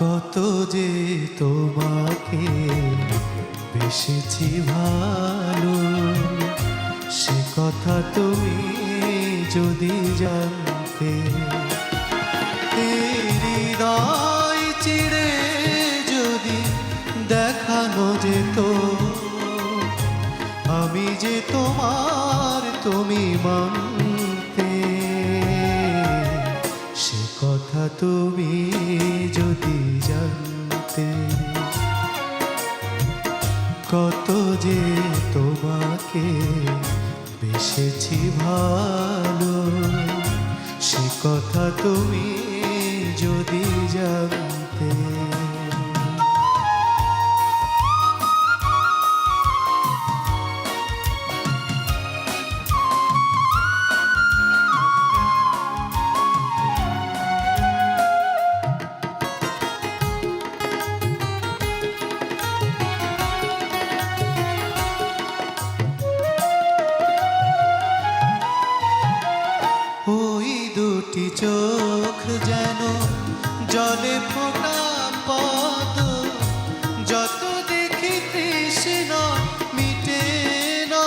কত যে তোমাকে বেশি ভালো, সে কথা তুমি যদি জানতে হৃদয় চিড়ে যদি দেখানো যেত, আমি যে তোমার তুমি মানতে, সে কথা তুমি কত যে তোমাকে বেসেছি ভালো সে কথা তুমি যদি জানতে জলে ফোটা পদ, যত দেখি তৃষ্ণা মিটে না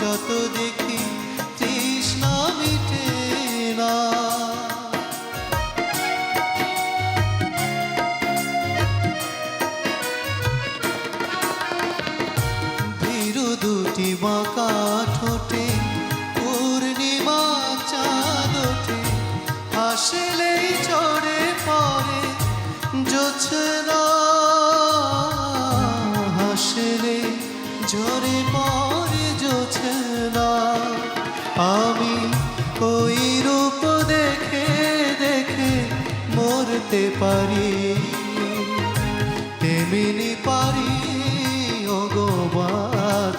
যত দেখি তৃষ্ণা মিটে না ভীরু দুটি বাঁকা ঠোঁটে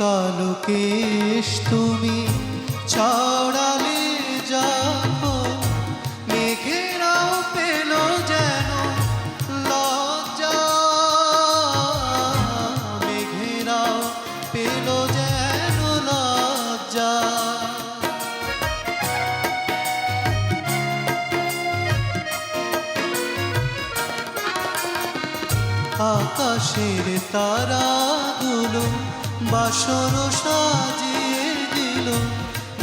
ওই কালো কেশ তুমি ছড়ালে যাব মেঘেরাও পেল যেন লজ্জা মেঘেরাও পেল যেন লজ্জা। আকাশের তারাগুলো বাসর সাজিয়ে দিল।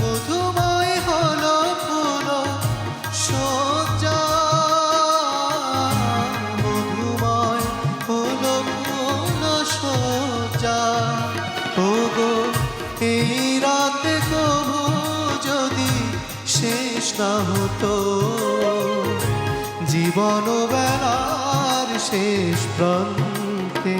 মধুময় হলো ফুল, সজ্জা। মধুময় হলো ফুল, সজ্জা। ওগো, এই রাতে কবু যদি শেষ না হতো জীবন বেলার শেষ প্রান্তে